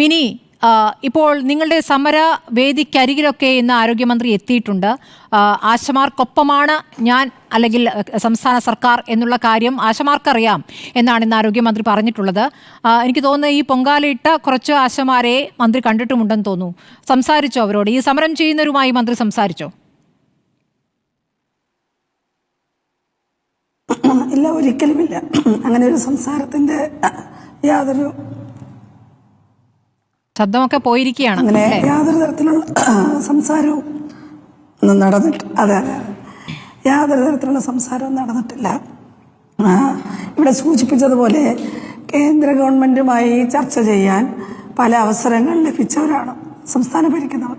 Mini ഇപ്പോൾ നിങ്ങളുടെ സമര വേദിക്കരികിലൊക്കെ ഇന്ന് ആരോഗ്യമന്ത്രി എത്തിയിട്ടുണ്ട്. ആശമാർക്കൊപ്പമാണ് ഞാൻ അല്ലെങ്കിൽ സംസ്ഥാന സർക്കാർ എന്നുള്ള കാര്യം ആശമാർക്കറിയാം എന്നാണ് ഇന്ന് ആരോഗ്യമന്ത്രി പറഞ്ഞിട്ടുള്ളത്. എനിക്ക് തോന്നുന്നു ഈ പൊങ്കാലയിട്ട കുറച്ച് ആശമാരെ മന്ത്രി കണ്ടിട്ടുമുണ്ടെന്ന് തോന്നുന്നു. സംസാരിച്ചോ അവരോട്? ഈ സമരം ചെയ്യുന്നവരുമായി മന്ത്രി സംസാരിച്ചോ? ഇല്ല ഒരിക്കലുമില്ല. അങ്ങനെ ഒരു സംസാരത്തിന്റെ യാതൊരു ശബ്ദമൊക്കെ പോയിരിക്കുകയാണ്. അങ്ങനെ? യാതൊരു തരത്തിലുള്ള സംസാരവും നടന്നിട്ട് അതെ. അതെ. യാതൊരു തരത്തിലുള്ള സംസാരവും നടന്നിട്ടില്ല. ഇവിടെ സൂചിപ്പിച്ചതുപോലെ കേന്ദ്ര ഗവൺമെന്റുമായി ചർച്ച ചെയ്യാൻ പല അവസരങ്ങൾ ലഭിച്ചവരാണ് സംസ്ഥാനം ഭരിക്കുന്നവർ.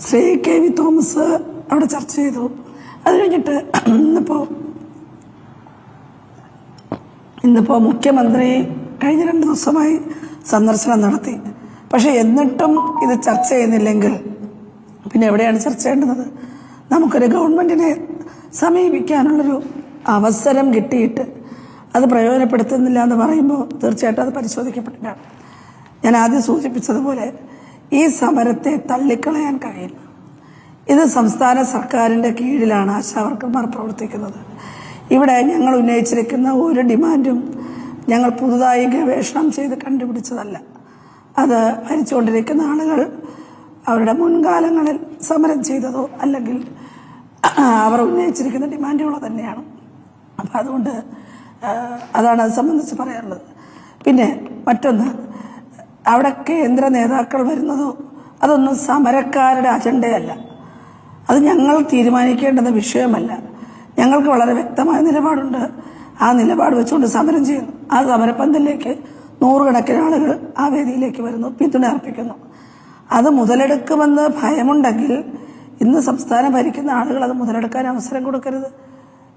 ശ്രീ കെ വി തോമസ് അവിടെ ചർച്ച ചെയ്തു. അത് കഴിഞ്ഞിട്ട് ഇന്നിപ്പോൾ ഇന്നിപ്പോൾ മുഖ്യമന്ത്രി കഴിഞ്ഞ രണ്ട് ദിവസമായി സന്ദർശനം നടത്തി. പക്ഷെ എന്നിട്ടും ഇത് ചർച്ച ചെയ്യുന്നില്ലെങ്കിൽ പിന്നെ എവിടെയാണ് ചർച്ച ചെയ്യേണ്ടത്? നമുക്കൊരു ഗവൺമെന്റിനെ സമീപിക്കാനുള്ളൊരു അവസരം കിട്ടിയിട്ട് അത് പ്രയോജനപ്പെടുത്തുന്നില്ല എന്ന് പറയുമ്പോൾ തീർച്ചയായിട്ടും അത് പരിശോധിക്കപ്പെട്ടിട്ടാണ് ഞാൻ ആദ്യം സൂചിപ്പിച്ചതുപോലെ ഈ സമരത്തെ തള്ളിക്കളയാൻ കഴിയില്ല ഇത് സംസ്ഥാന സർക്കാരിന്റെ കീഴിലാണ് ആശാവർക്കർമാർ പ്രവർത്തിക്കുന്നത്. ഇവിടെ ഞങ്ങൾ ഉന്നയിച്ചിരിക്കുന്ന ഒരു ഡിമാൻഡും ഞങ്ങൾ പുതുതായി ഗവേഷണം ചെയ്ത് കണ്ടുപിടിച്ചതല്ല. അത് ഭരിച്ചുകൊണ്ടിരിക്കുന്ന ആളുകൾ അവരുടെ മുൻകാലങ്ങളിൽ സമരം ചെയ്തതോ അല്ലെങ്കിൽ അവർ ഉന്നയിച്ചിരിക്കുന്ന ഡിമാൻഡുകളോ തന്നെയാണ്. അപ്പം അതുകൊണ്ട് അതാണ് അത് സംബന്ധിച്ച് പറയാനുള്ളത്. പിന്നെ മറ്റൊന്ന് അവിടെ കേന്ദ്ര നേതാക്കൾ വരുന്നതോ അതൊന്നും സമരക്കാരുടെ അജണ്ടയല്ല. അത് ഞങ്ങൾ തീരുമാനിക്കേണ്ടുന്ന വിഷയമല്ല. ഞങ്ങൾക്ക് വളരെ വ്യക്തമായ നിലപാടുണ്ട്. ആ നിലപാട് വെച്ചുകൊണ്ട് സമരം ചെയ്യുന്നു. ആ സമരപ്പന്തലിലേക്ക് നൂറുകണക്കിന് ആളുകൾ ആ വേദിയിലേക്ക് വരുന്നു പിന്തുണ അർപ്പിക്കുന്നു. അത് മുതലെടുക്കുമെന്ന് ഭയമുണ്ടെങ്കിൽ ഇന്ന് സംസ്ഥാനം ഭരിക്കുന്ന ആളുകൾ അത് മുതലെടുക്കാൻ അവസരം കൊടുക്കരുത്.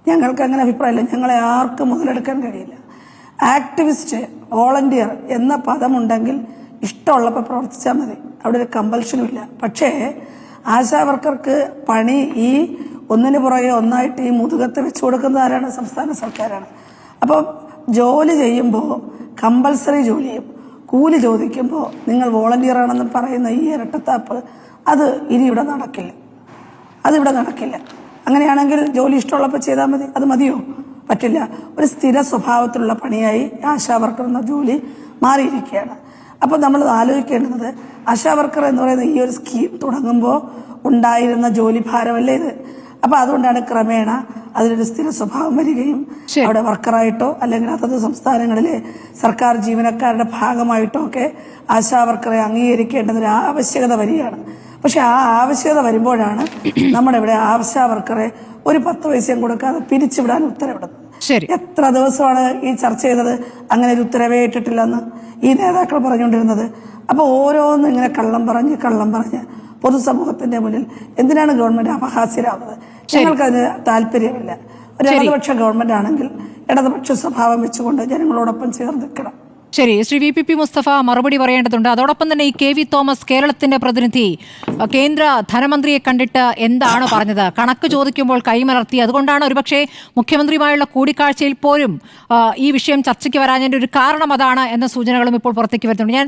ഞങ്ങൾക്ക് അങ്ങനെ അഭിപ്രായമില്ല. ഞങ്ങളെ ആർക്കും മുതലെടുക്കാൻ കഴിയില്ല. ആക്ടിവിസ്റ്റ് വോളണ്ടിയർ എന്ന പദമുണ്ടെങ്കിൽ ഇഷ്ടമുള്ളപ്പോൾ പ്രവർത്തിച്ചാൽ മതി. അവിടെ ഒരു കമ്പൽഷനും ഇല്ല പക്ഷേ ആശാവർക്കർക്ക് പണി ഈ ഒന്നിനു പുറകെ ഒന്നായിട്ട് ഈ മുതുകത്ത് വെച്ചു കൊടുക്കുന്നതാരാണ്? സംസ്ഥാന സർക്കാരാണ്. അപ്പോൾ ജോലി ചെയ്യുമ്പോൾ കമ്പൽസറി ജോലി ചെയ്യും. കൂലി ചോദിക്കുമ്പോൾ നിങ്ങൾ വോളണ്ടിയർ ആണെന്ന് പറയുന്ന ഈ ഇരട്ടത്താപ്പ് അത് ഇനി ഇവിടെ നടക്കില്ല. അതിവിടെ നടക്കില്ല. അങ്ങനെയാണെങ്കിൽ ജോലി ഇഷ്ടമുള്ളപ്പോൾ ചെയ്താൽ മതി. അത് മതിയോ? പറ്റില്ല. ഒരു സ്ഥിര സ്വഭാവത്തിലുള്ള പണിയായി ആശാ വർക്കർ എന്ന ജോലി മാറിയിരിക്കുകയാണ്. അപ്പോൾ നമ്മൾ ആലോചിക്കേണ്ടത് ആശാ വർക്കർ എന്ന് പറയുന്ന ഈ ഒരു സ്കീം തുടങ്ങുമ്പോൾ ഉണ്ടായിരുന്ന ജോലി ഭാരമല്ലേ ഇത്? അപ്പോൾ അതുകൊണ്ടാണ് ക്രമേണ അതിനൊരു സ്ഥിര സ്വഭാവം വരികയും അവിടെ വർക്കറായിട്ടോ അല്ലെങ്കിൽ അതത് സംസ്ഥാനങ്ങളിലെ സർക്കാർ ജീവനക്കാരുടെ ഭാഗമായിട്ടോ ഒക്കെ ആശാ വർക്കറെ ഒരു ആവശ്യകത വരികയാണ്. പക്ഷെ ആ ആവശ്യകത വരുമ്പോഴാണ് നമ്മുടെ ഇവിടെ ആശാ വർക്കറെ ഒരു പത്ത് പൈസയും കൊടുക്കാതെ പിരിച്ചുവിടാൻ ഉത്തരവിടുന്നത്. ശരി. എത്ര ദിവസമാണ് ഈ ചർച്ച ചെയ്തത്? അങ്ങനെ ഒരു ഉത്തരവേ ഇട്ടിട്ടില്ലെന്ന് ഈ നേതാക്കൾ പറഞ്ഞുകൊണ്ടിരുന്നത്. അപ്പോൾ ഓരോന്നും ഇങ്ങനെ കള്ളം പറഞ്ഞ് കള്ളം പറഞ്ഞ് പൊതുസമൂഹത്തിന്റെ മുന്നിൽ എന്തിനാണ് ഗവൺമെന്റ് അപഹാസ്യരാകുന്നത് ഞങ്ങൾക്കതിന് താല്പര്യമില്ല. ഒരു. ഇടതുപക്ഷ ഗവൺമെന്റ് ആണെങ്കിൽ ഇടതുപക്ഷ സ്വഭാവം വെച്ചുകൊണ്ട് ജനങ്ങളോടൊപ്പം ചേർന്ന് നിൽക്കണം. ശരി. Shri V P P Musthafa മറുപടി പറയേണ്ടതുണ്ട്. അതോടൊപ്പം തന്നെ ഈ കെ വി തോമസ് കേരളത്തിന്റെ പ്രതിനിധി കേന്ദ്ര ധനമന്ത്രിയെ കണ്ടിട്ട് എന്താണ് പറഞ്ഞത്? കണക്ക് ചോദിക്കുമ്പോൾ കൈമലർത്തി. അതുകൊണ്ടാണ് ഒരുപക്ഷെ മുഖ്യമന്ത്രിയുമായുള്ള കൂടിക്കാഴ്ചയിൽ പോലും ഈ വിഷയം ചർച്ചയ്ക്ക് വരാഞ്ഞതിന്റെ ഒരു കാരണം അതാണ് എന്ന സൂചനകളും ഇപ്പോൾ പുറത്തേക്ക് വരുന്നുണ്ട്. ഞാൻ